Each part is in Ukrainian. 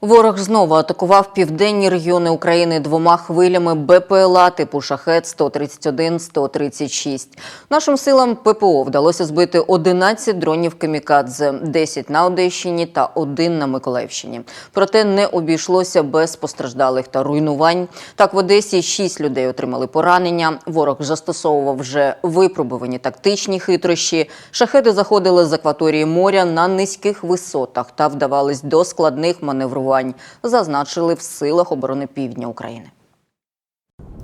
Ворог знову атакував південні регіони України двома хвилями БПЛА типу шахет 131-136. Нашим силам ППО вдалося збити 11 дронів камікадзе, 10 на Одещині та 1 на Миколаївщині. Проте не обійшлося без постраждалих та руйнувань. Так, в Одесі 6 людей отримали поранення. Ворог застосовував вже випробувані тактичні хитрощі. Шахеди заходили з акваторії моря на низьких висотах та вдавались до складних маневрувань, зазначили в силах оборони півдня України.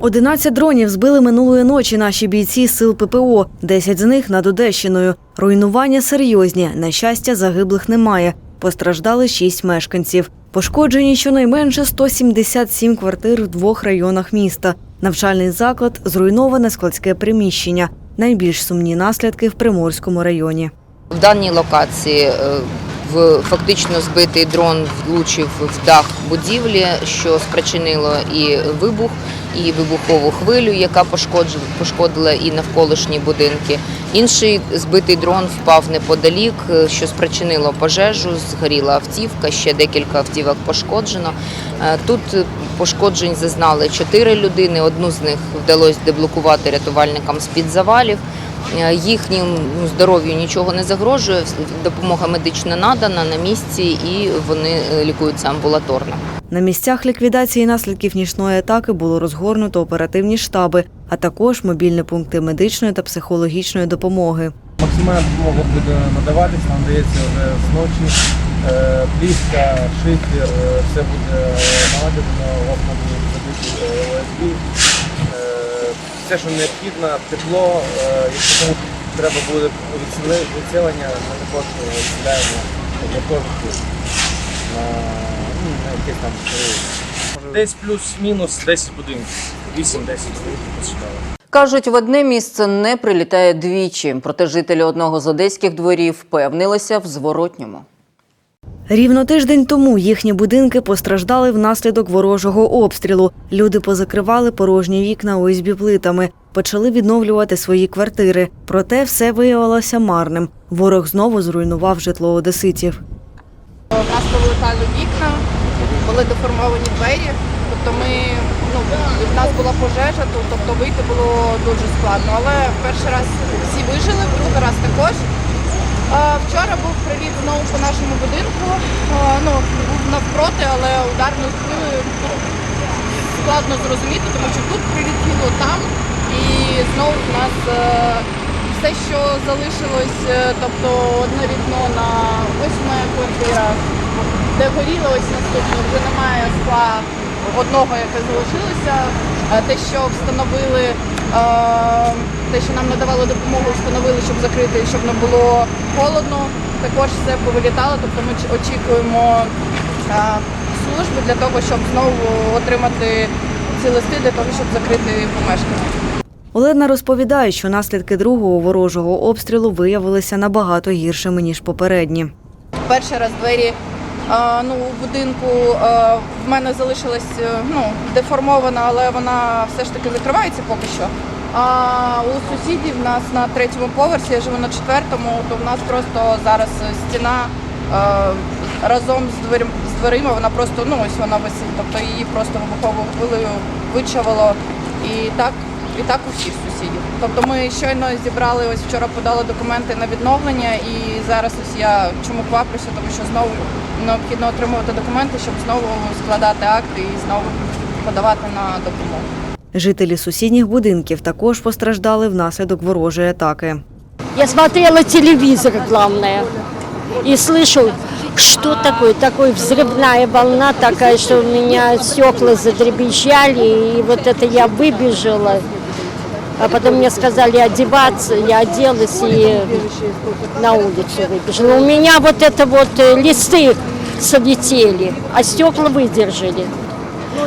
11 дронів збили минулої ночі наші бійці сил ППО. 10 з них над Одещиною. Руйнування серйозні. На щастя, загиблих немає. Постраждали 6 мешканців. Пошкоджені щонайменше 177 квартир в двох районах міста. Навчальний заклад, зруйноване складське приміщення. Найбільш сумні наслідки в Приморському районі. В даній локації е, фактично збитий дрон влучив в дах будівлі, що спричинило і вибух, і вибухову хвилю, яка пошкодила і навколишні будинки. Інший збитий дрон впав неподалік, е, що спричинило пожежу. Згоріла автівка, ще декілька автівок пошкоджено. Е, Тут пошкоджень зазнали чотири людини. Одну з них вдалося деблокувати рятувальникам з під завалів. Е, Їхньому здоров'ю нічого не загрожує. Допомога медична надана на місці, і вони е, лікуються амбулаторно. На місцях ліквідації наслідків нічної атаки було розгорнуто оперативні штаби, а також мобільні пункти медичної та психологічної допомоги. Максимальна допомога буде надаватись, нам дається вже зночі. Е, Плівка, шифер, все буде наладено, е, ОСБ. Е, Все, що необхідно, тепло, е, якщо комусь треба буде відселення, ми також відселяємо гуртожитки на, ну, там період. Десь плюс-мінус 10 будинків, 8-10 будинків посчитали. Кажуть, в одне місце не прилітає двічі, проте жителі одного з одеських дворів впевнилися в зворотньому. Рівно тиждень тому їхні будинки постраждали внаслідок ворожого обстрілу. Люди позакривали порожні вікна ОСБ плитами, почали відновлювати свої квартири. Проте все виявилося марним. Ворог знову зруйнував житло одеситів. У нас повилетали вікна, були деформовані двері. Тобто ми, ну, в нас була пожежа, то- тобто вийти було дуже складно. Але перший раз всі вижили, другий раз також. А, Вчора був приліт знову по нашому будинку. Ну, був навпроти, але ударною силою ну, складно зрозуміти, тому що тут прилетіло там. І знову в нас е, все, що залишилось, е, тобто одне вікно на ось моя квартира, де горіло ось наступне, вже немає скла одного, яке залишилося. Е, Те, що встановили, е, те, що нам надавали допомогу, встановили, щоб закрити, щоб не було холодно. Також все повилітало, тобто ми очікуємо служби для того, щоб знову отримати ці листи для того, щоб закрити помешкання. Олена розповідає, що наслідки другого ворожого обстрілу виявилися набагато гіршими ніж попередні. Перший раз двері ну, у будинку в мене залишилась е, ну, деформована, але вона все ж таки закривається поки що. А у сусідів в нас на третьому поверсі, я живу на четвертому, то в нас просто зараз стіна а, разом з дверима, з дверима, вона просто ну ось вона висить, тобто її просто вибуховою хвилею вичавило. І так, і так у всіх сусідів. Тобто ми щойно зібрали, ось вчора подали документи на відновлення, і зараз ось я чому кваплюся, тому що знову необхідно отримувати документи, щоб знову складати акти і знову подавати на допомогу. Жителі сусідніх будинків також постраждали внаслідок ворожої атаки. Я смотрела телевизор, главное, и слышу, что такое, такой взрывная волна такая, что у меня стекла задребезжали, и вот это я выбежала. А потом мне сказали одеваться, я оделась и на улицу выбежала. У меня вот это вот э, листы слетели, а стекла выдержали.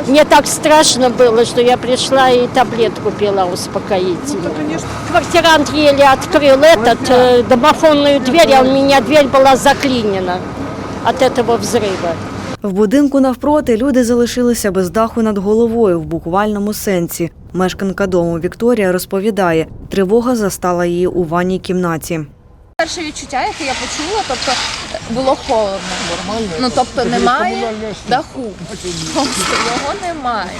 Мне так страшно было, что я пришла и таблетку пила успокоительную. Квартирант еле открыл этот, э, домофонную дверь, а у меня дверь была заклинена от этого взрыва. В будинку навпроти люди залишилися без даху над головою в буквальному сенсі. Мешканка дому Вікторія розповідає, тривога застала її у ванній кімнаті. Перше відчуття, яке я почула, тобто е, було холодно. Нормально. Ну тобто немає даху. Просто його немає.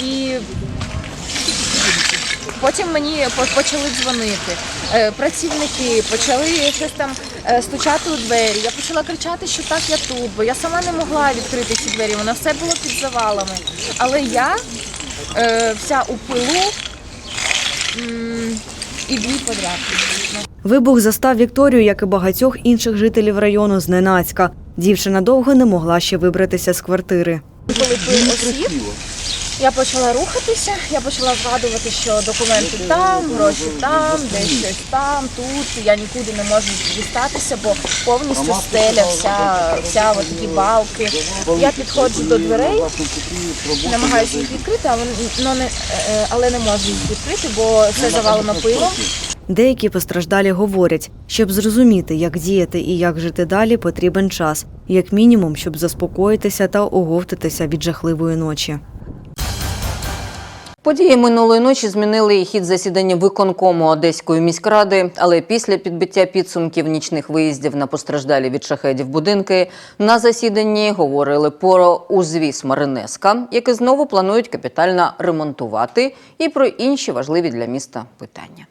І потім мені почали дзвонити. Е, Працівники почали щось там е, стучати у двері. Я почала кричати, що так я тут, бо я сама не могла відкрити ці двері. Воно все було під завалами. Але я е, вся у пилу і дві подряд. Вибух застав Вікторію, як і багатьох інших жителів району, зненацька. Дівчина довго не могла ще вибратися з квартири. Коли ти осіб, я почала рухатися, я почала згадувати, що документи там, гроші там, десь щось там, тут. Я нікуди не можу дістатися, бо повністю стеля, вся, вся от такі балки. Я підходжу до дверей, намагаюся їх відкрити, але, но не, е, але не можу їх відкрити, бо все завалено пилом. Деякі постраждалі говорять, щоб зрозуміти, як діяти і як жити далі, потрібен час, як мінімум, щоб заспокоїтися та оговтатися від жахливої ночі. Події минулої ночі змінили хід засідання виконкому Одеської міськради, але після підбиття підсумків нічних виїздів на постраждалі від шахедів будинки на засіданні говорили про узвіз Маринеска, який знову планують капітально ремонтувати, і про інші важливі для міста питання.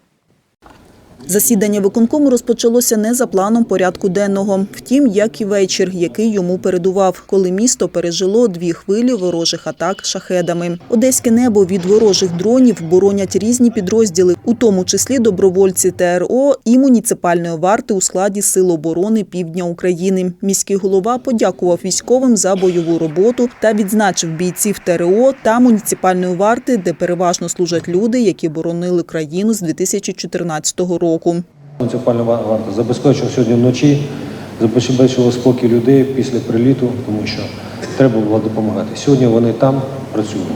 Засідання виконкому розпочалося не за планом порядку денного. Втім, як і вечір, який йому передував, коли місто пережило дві хвилі ворожих атак шахедами. Одеське небо від ворожих дронів боронять різні підрозділи, у тому числі добровольці ТРО і муніципальної варти у складі Сил оборони Півдня України. Міський голова подякував військовим за бойову роботу та відзначив бійців ТРО та муніципальної варти, де переважно служать люди, які боронили країну з 2014 року. Муніципальна ва- варта забезпечила сьогодні вночі, забезпечила спокій людей після приліту, тому що треба було допомагати. Сьогодні вони там працюють.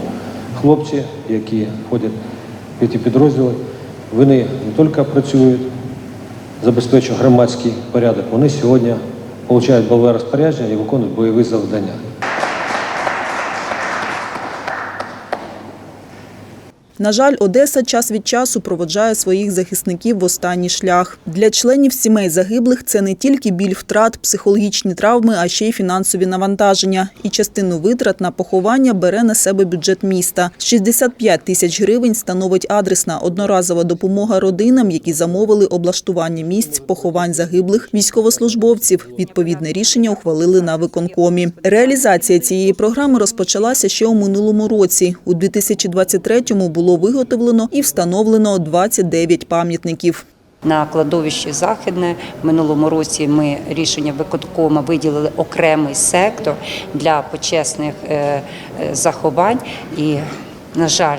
Хлопці, які ходять в ті підрозділи, вони не тільки працюють, забезпечують громадський порядок, вони сьогодні отримують бойове розпорядження і виконують бойові завдання. На жаль, Одеса час від часу проводжає своїх захисників в останній шлях. Для членів сімей загиблих це не тільки біль втрат, психологічні травми, а ще й фінансові навантаження. І частину витрат на поховання бере на себе бюджет міста. 65 тисяч гривень становить адресна одноразова допомога родинам, які замовили облаштування місць поховань загиблих військовослужбовців. Відповідне рішення ухвалили на виконкомі. Реалізація цієї програми розпочалася ще у минулому році. У 2023-му було виготовлено і встановлено 29 пам'ятників. На кладовищі Західне в минулому році ми рішення виконкома виділили окремий сектор для почесних е, е, заховань. І, на жаль,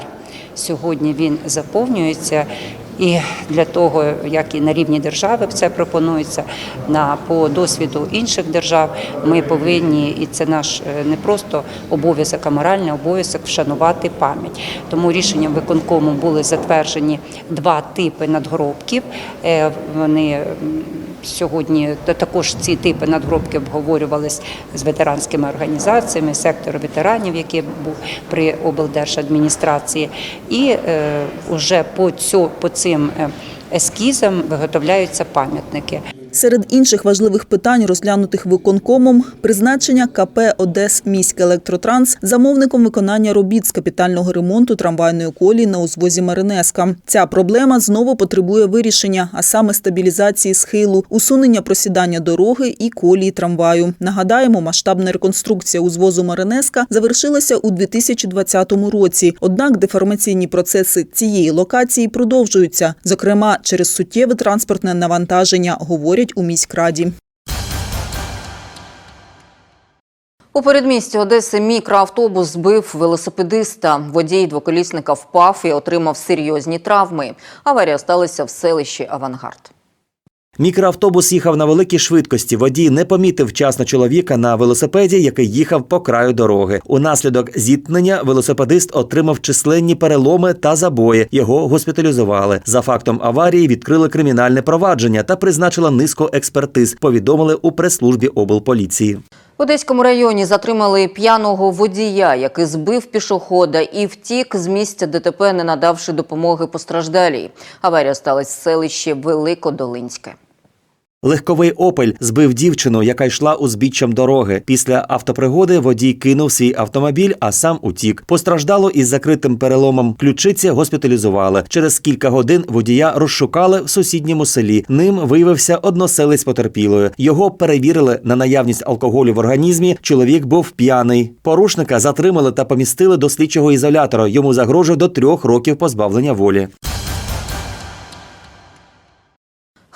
сьогодні він заповнюється. І для того, як і на рівні держави це пропонується, на по досвіду інших держав, ми повинні, і це наш е, не просто обов'язок, а моральний обов'язок вшанувати пам'ять. Тому рішенням виконкому були затверджені два типи надгробків. Е, Вони сьогодні та також ці типи надгробки обговорювались з ветеранськими організаціями, сектор ветеранів, який був при облдержадміністрації, і е, вже по цю по цим е, ескізам виготовляються пам'ятники. Серед інших важливих питань, розглянутих виконкомом, призначення КП «Одес Міськелектротранс» замовником виконання робіт з капітального ремонту трамвайної колії на узвозі Маринеска. Ця проблема знову потребує вирішення, а саме стабілізації схилу, усунення просідання дороги і колії трамваю. Нагадаємо, масштабна реконструкція узвозу Маринеска завершилася у 2020 році. Однак деформаційні процеси цієї локації продовжуються, зокрема через суттєве транспортне навантаження, говорять у міськраді. У передмісті Одеси мікроавтобус збив велосипедиста. Водій двоколісника впав і отримав серйозні травми. Аварія сталася в селищі Авангард. Мікроавтобус їхав на великій швидкості. Водій не помітив вчасно чоловіка на велосипеді, який їхав по краю дороги. Унаслідок зіткнення велосипедист отримав численні переломи та забої. Його госпіталізували. За фактом аварії відкрили кримінальне провадження та призначили низку експертиз. Повідомили у прес-службі облполіції. В Одеському районі затримали п'яного водія, який збив пішохода і втік з місця ДТП, не надавши допомоги постраждалій. Аварія сталася в селищі Великодолинське. Легковий опель збив дівчину, яка йшла узбіччям дороги. Після автопригоди водій кинув свій автомобіль, а сам утік. Постраждало із закритим переломом ключиці госпіталізували. Через кілька годин водія розшукали в сусідньому селі. Ним виявився односелець потерпілої. Його перевірили на наявність алкоголю в організмі. Чоловік був п'яний. Порушника затримали та помістили до слідчого ізолятора. Йому загрожує до трьох років позбавлення волі.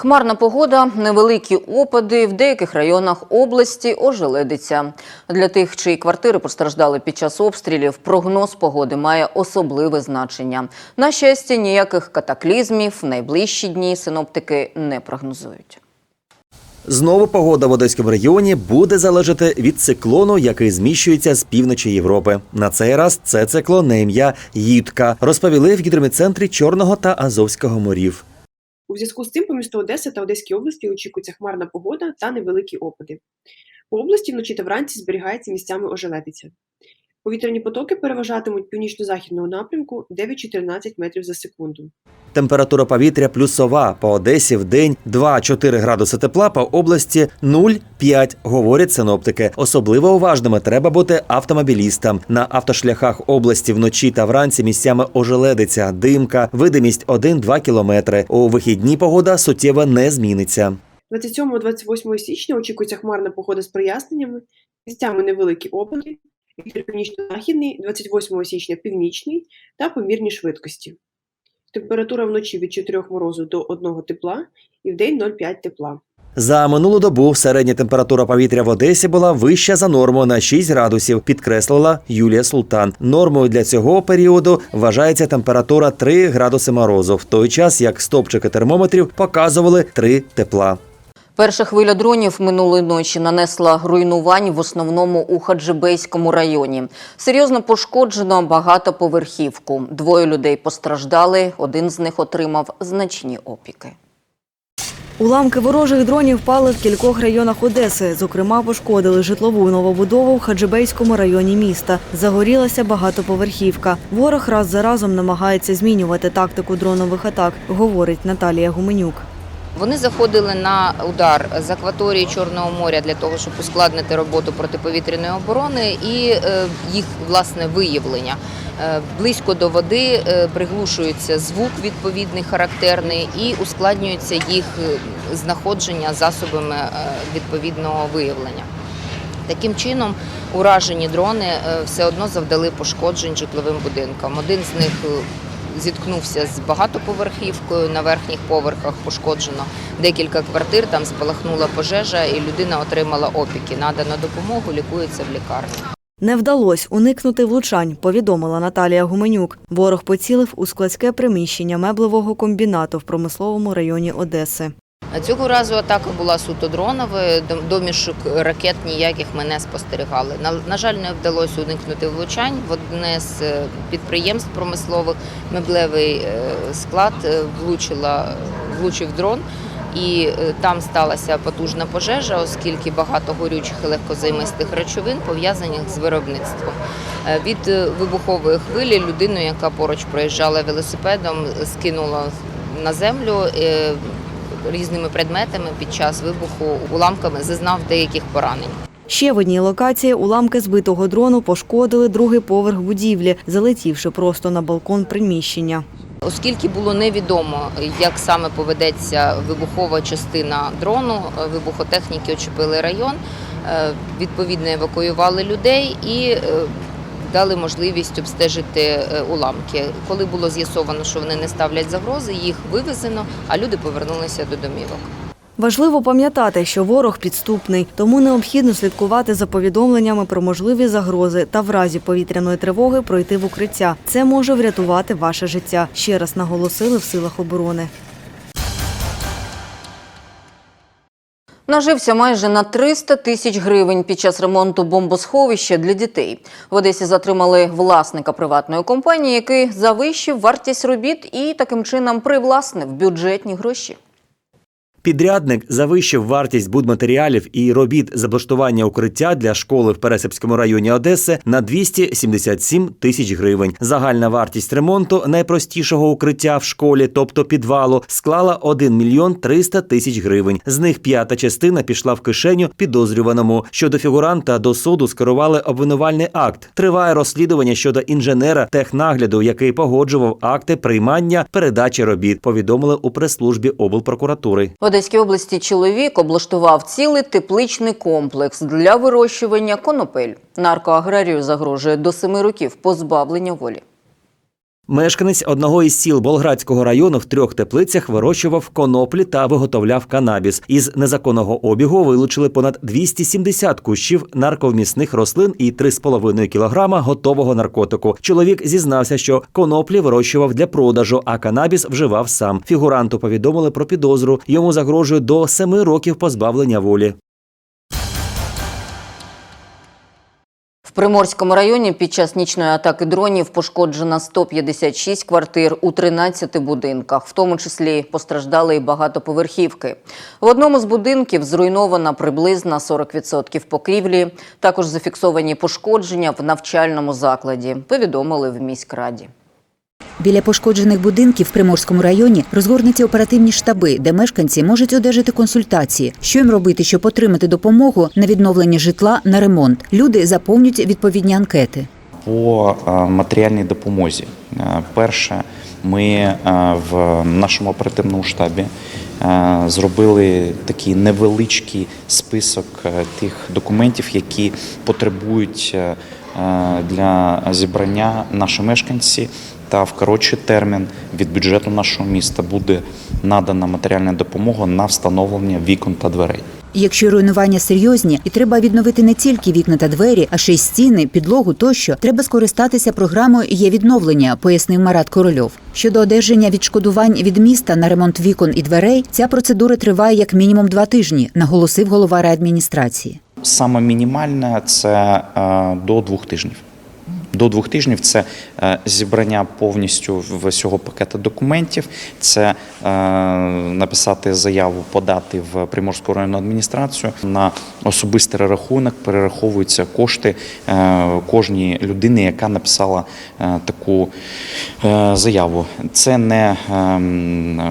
Хмарна погода, невеликі опади в деяких районах області ожеледиться. Для тих, чиї квартири постраждали під час обстрілів, прогноз погоди має особливе значення. На щастя, ніяких катаклізмів в найближчі дні синоптики не прогнозують. Знову погода в Одеському регіоні буде залежати від циклону, який зміщується з півночі Європи. На цей раз це циклон на ім'я Їдка, розповіли в гідрометцентрі Чорного та Азовського морів. У зв'язку з цим по місту Одеси та Одеській області очікується хмарна погода та невеликі опади. По області вночі та вранці зберігається місцями ожеледиця. Повітряні потоки переважатимуть північно-західного напрямку 9-14 метрів за секунду. Температура повітря плюсова. По Одесі в день 2-4 градуси тепла, по області 0,5, говорять синоптики. Особливо уважними треба бути автомобілістам. На автошляхах області вночі та вранці місцями ожеледиться, димка, видимість 1-2 кілометри. У вихідні погода суттєво не зміниться. 27-28 січня очікується хмарна погода з проясненнями, місцями невеликі опади, вітер північно-західний, 28 січня північний та помірні швидкості. Температура вночі від 4 морозу до 1 тепла і вдень 0,5 тепла. За минулу добу середня температура повітря в Одесі була вища за норму на 6 градусів, підкреслила Юлія Султан. Нормою для цього періоду вважається температура 3 градуси морозу, в той час як стопчики термометрів показували 3 тепла. Перша хвиля дронів минулої ночі нанесла руйнувань в основному у Хаджибейському районі. Серйозно пошкоджено багатоповерхівку. Двоє людей постраждали, один з них отримав значні опіки. Уламки ворожих дронів впали в кількох районах Одеси. Зокрема, пошкодили житлову новобудову в Хаджибейському районі міста. Загорілася багатоповерхівка. Ворог раз за разом намагається змінювати тактику дронових атак, говорить Наталія Гуменюк. Вони заходили на удар з акваторії Чорного моря для того, щоб ускладнити роботу протиповітряної оборони і е, їх власне виявлення. Е, Близько до води е, приглушується звук відповідний, характерний, і ускладнюється їх знаходження засобами відповідного виявлення. Таким чином, уражені дрони все одно завдали пошкоджень житловим будинкам. Один з них зіткнувся з багатоповерхівкою. На верхніх поверхах пошкоджено декілька квартир. Там спалахнула пожежа, і людина отримала опіки. Надано допомогу, лікується в лікарні. Не вдалося уникнути влучань, повідомила Наталія Гуменюк. Ворог поцілив у складське приміщення меблевого комбінату в промисловому районі Одеси. А Цього разу атака була суто дроновою. Домішок ракет ніяких ми не спостерігали. На, жаль, не вдалося уникнути влучань. В одне з е, підприємств промислових меблевий е, склад е, влучила, влучив дрон. І там сталася потужна пожежа, оскільки багато горючих і легкозаймистих речовин пов'язаних з виробництвом. Від вибухової хвилі людину, яка поруч проїжджала велосипедом, скинула на землю різними предметами під час вибуху уламками, зазнав деяких поранень. Ще в одній локації уламки збитого дрону пошкодили другий поверх будівлі, залетівши просто на балкон приміщення. Оскільки було невідомо, як саме поведеться вибухова частина дрону, вибухотехніки очепили район, е, відповідно евакуювали людей і е, дали можливість обстежити е, уламки. Коли було з'ясовано, що вони не ставлять загрози, їх вивезено, а люди повернулися до домівок. Важливо пам'ятати, що ворог підступний, тому необхідно слідкувати за повідомленнями про можливі загрози та в разі повітряної тривоги пройти в укриття. Це може врятувати ваше життя. Ще раз наголосили в силах оборони. Нажився майже на 300 тисяч гривень під час ремонту бомбосховища для дітей. В Одесі затримали власника приватної компанії, який завищив вартість робіт і таким чином привласнив бюджетні гроші. Підрядник завищив вартість будматеріалів і робіт з облаштування укриття для школи в Пересипському районі Одеси на 277 тисяч гривень. Загальна вартість ремонту найпростішого укриття в школі, тобто підвалу, склала 1 мільйон 300 тисяч гривень. З них п'ята частина пішла в кишеню підозрюваному. Щодо фігуранта до суду скерували обвинувальний акт. Триває розслідування щодо інженера технагляду, який погоджував акти приймання передачі робіт. Повідомили у прес-службі облпрокуратури. Одеській області чоловік облаштував цілий тепличний комплекс для вирощування конопель. Наркоаграрію загрожує до семи років позбавлення волі. Мешканець одного із сіл Болградського району в трьох теплицях вирощував коноплі та виготовляв канабіс. Із незаконного обігу вилучили понад 270 кущів нарковмісних рослин і 3,5 кілограма готового наркотику. Чоловік зізнався, що коноплі вирощував для продажу, а канабіс вживав сам. Фігуранту повідомили про підозру. Йому загрожує до семи років позбавлення волі. Приморському районі під час нічної атаки дронів пошкоджено 156 квартир у 13 будинках, в тому числі постраждали і багатоповерхівки. В одному з будинків зруйновано приблизно 40% покрівлі. Також зафіксовані пошкодження в навчальному закладі, повідомили в міськраді. Біля пошкоджених будинків в Приморському районі розгорнуті оперативні штаби, де мешканці можуть одержати консультації, що їм робити, щоб отримати допомогу на відновлення житла на ремонт. Люди заповнюють відповідні анкети. по е, матеріальній допомозі. Е, Перше, ми е, в нашому оперативному штабі зробили такий невеличкий список тих документів, які потребують для зібрання наші мешканці. Та в коротший термін від бюджету нашого міста буде надана матеріальна допомога на встановлення вікон та дверей. Якщо руйнування серйозні і треба відновити не тільки вікна та двері, а ще й стіни, підлогу тощо, треба скористатися програмою є відновлення, пояснив Марат Корольов. Щодо одержання відшкодувань від міста на ремонт вікон і дверей, ця процедура триває як мінімум два тижні, наголосив голова райадміністрації. Саме мінімальне це е, до двох тижнів. До двох тижнів це е, зібрання повністю всього пакету документів, це е, написати заяву, подати в Приморську районну адміністрацію. На особистий рахунок перераховуються кошти е, кожній людини, яка написала таку заяву. Це не,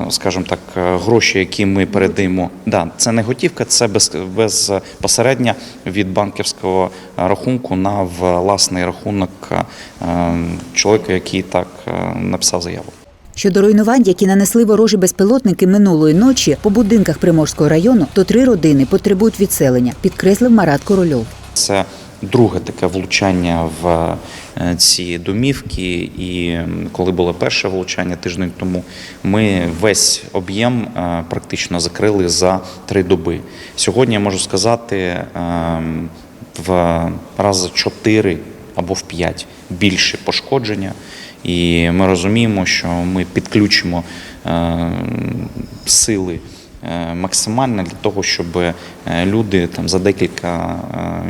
скажімо так, гроші, які ми передаємо. Да, це не готівка, це без, безпосередньо від банківського рахунку на власний рахунок е, чоловіка, який так е, написав заяву. Щодо руйнувань, які нанесли ворожі безпілотники минулої ночі по будинках Приморського району, то три родини потребують відселення, підкреслив Марат Корольов. Це друге таке влучання в е, ці домівки. І коли було перше влучання тиждень тому, ми весь об'єм практично закрили за три доби. Сьогодні я можу сказати ем, в рази чотири або в п'ять більше пошкодження. І ми розуміємо, що ми підключимо е, сили е, максимально для того, щоб е, люди там за декілька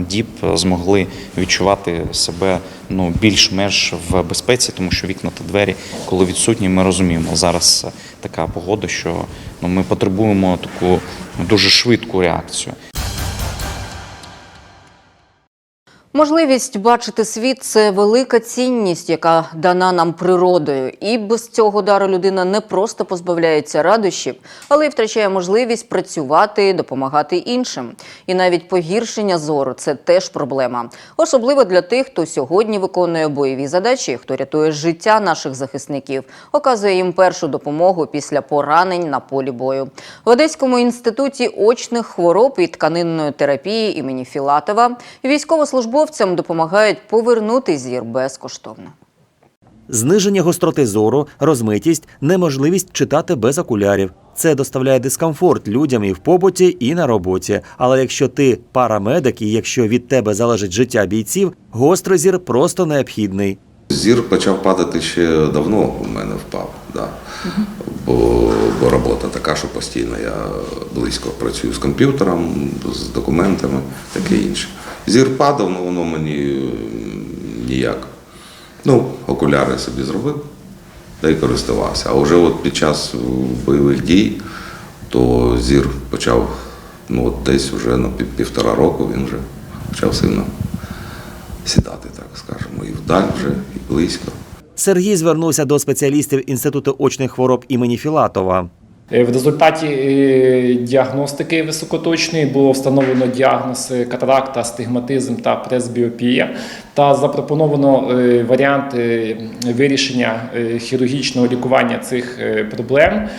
діб змогли відчувати себе ну більш-менш в безпеці, тому що вікна та двері, коли відсутні, ми розуміємо зараз така погода, що ну ми потребуємо таку дуже швидку реакцію. Можливість бачити світ це велика цінність, яка дана нам природою. І без цього дару людина не просто позбавляється радощів, але й втрачає можливість працювати, допомагати іншим. І навіть погіршення зору це теж проблема. Особливо для тих, хто сьогодні виконує бойові задачі, хто рятує життя наших захисників, оказує їм першу допомогу після поранень на полі бою. В Одеському інституті очних хвороб і тканинної терапії імені Філатова військовослужбовцям допомагають повернути зір безкоштовно. Зниження гостроти зору, розмитість, неможливість читати без окулярів. Це доставляє дискомфорт людям і в побуті, і на роботі. Але якщо ти парамедик, і якщо від тебе залежить життя бійців, гострий зір просто необхідний. Зір почав падати ще давно у мене впав, да. бо, бо робота така, що постійно я близько працюю з комп'ютером, з документами, таке інше. Зір падав, але воно мені ніяк. Ну, окуляри собі зробив та й користувався. А вже от під час бойових дій, то зір почав, ну от десь вже на пів- півтора року він вже почав сильно сідати, так скажемо, і вдаль вже, і близько. Сергій звернувся до спеціалістів Інституту очних хвороб імені Філатова. Е, В результаті е, діагностики високоточної було встановлено діагноз катаракта, астигматизм та пресбіопія та запропоновано е, варіант вирішення хірургічного лікування цих проблем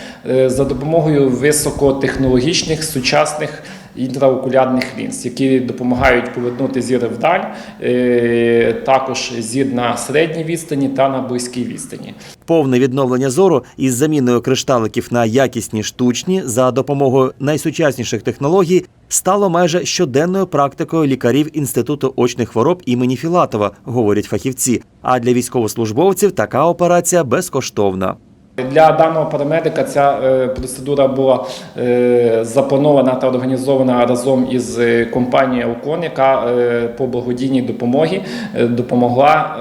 за допомогою високотехнологічних сучасних інтраокулярних лінз, які допомагають повернути зір вдаль, е, також зір на середній відстані та на близькій відстані. Повне відновлення зору із заміною кришталиків на якісні штучні за допомогою найсучасніших технологій стало майже щоденною практикою лікарів Інституту очних хвороб імені Філатова, говорять фахівці. А для військовослужбовців така операція безкоштовна. Для даного парамедика ця е, процедура була е, запланована та організована разом із е, компанією Алкон, яка по благодійній допомогі допомогла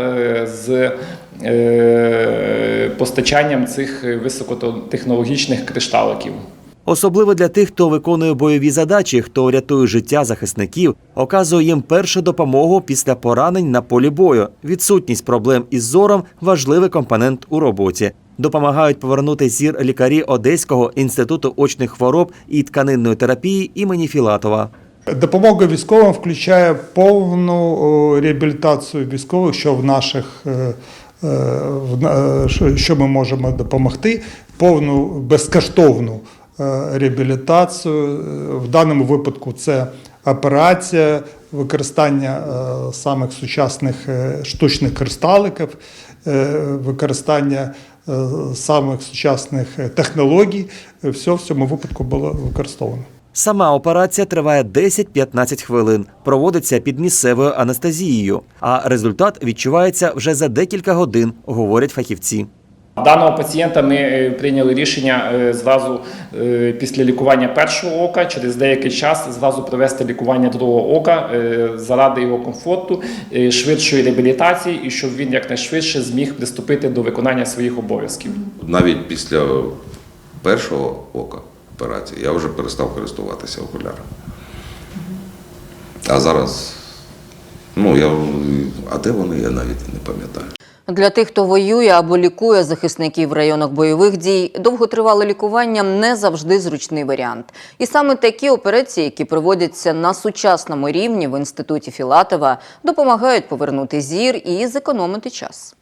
з постачанням цих високотехнологічних кришталиків. Особливо для тих, хто виконує бойові задачі, хто рятує життя захисників, оказує їм першу допомогу після поранень на полі бою. Відсутність проблем із зором важливий компонент у роботі. Допомагають повернути зір лікарі Одеського інституту очних хвороб і тканинної терапії імені Філатова. Допомога військовим включає повну реабілітацію військових, що в наших е, е, що- ми можемо допомогти, повну безкоштовну е, реабілітацію. В даному випадку це операція, використання самих сучасних штучних кристаликів, використання самих сучасних технологій. Все в цьому випадку було використовано. Сама операція триває 10-15 хвилин, проводиться під місцевою анестезією, а результат відчувається вже за декілька годин, говорять фахівці. Даного пацієнта ми е, прийняли рішення е, зразу е, після лікування першого ока, через деякий час зразу провести лікування другого ока заради його комфорту, швидшої реабілітації і щоб він якнайшвидше зміг приступити до виконання своїх обов'язків. Навіть після першого ока операції я вже перестав користуватися окулярами. А зараз, ну я а де вони, я навіть не пам'ятаю. Для тих, хто воює або лікує захисників в районах бойових дій, довготривале лікування не завжди зручний варіант. І саме такі операції, які проводяться на сучасному рівні в інституті Філатова, допомагають повернути зір і зекономити час.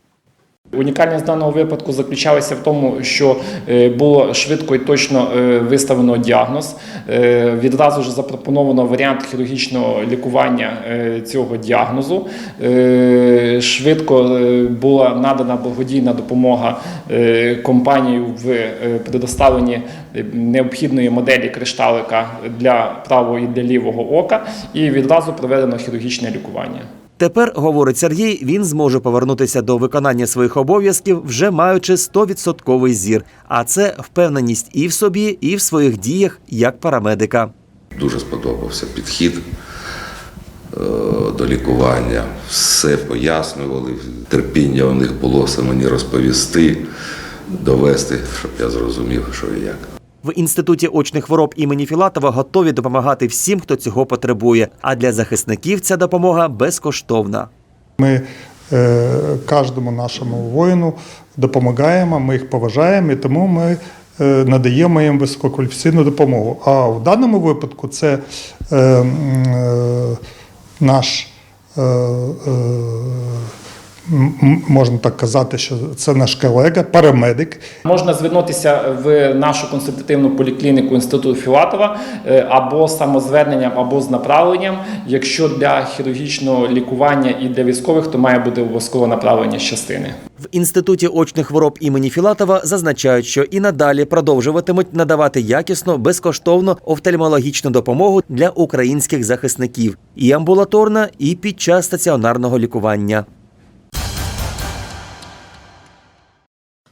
Унікальність даного випадку заключалася в тому, що е, було швидко і точно е, виставлено діагноз. Е, Відразу ж запропоновано варіант хірургічного лікування цього діагнозу. Швидко була надана благодійна допомога компанією в предоставленні необхідної моделі кришталика для правого і для лівого ока, і відразу проведено хірургічне лікування. Тепер, говорить Сергій, він зможе повернутися до виконання своїх обов'язків, вже маючи 100% зір. А це впевненість і в собі, і в своїх діях як парамедика. Дуже сподобався підхід е, до лікування. Все пояснювали. Терпіння у них було все мені розповісти, довести, щоб я зрозумів, що і як. В інституті очних хвороб імені Філатова готові допомагати всім, хто цього потребує. А для захисників ця допомога безкоштовна. Ми е, кожному нашому воїну допомагаємо, ми їх поважаємо, і тому ми е, надаємо їм висококваліфікаційну допомогу. А в даному випадку це е, е, наш. Е, е, Можна так казати, що це наш колега, парамедик, Можна звернутися в нашу консультативну поліклініку інституту Філатова е, або самозверненням, або з направленням. Якщо для хірургічного лікування і для військових, то має бути обов'язково направлення з частини. В інституті очних хвороб імені Філатова зазначають, що і надалі продовжуватимуть надавати якісну, безкоштовну офтальмологічну допомогу для українських захисників і амбулаторна, і під час стаціонарного лікування.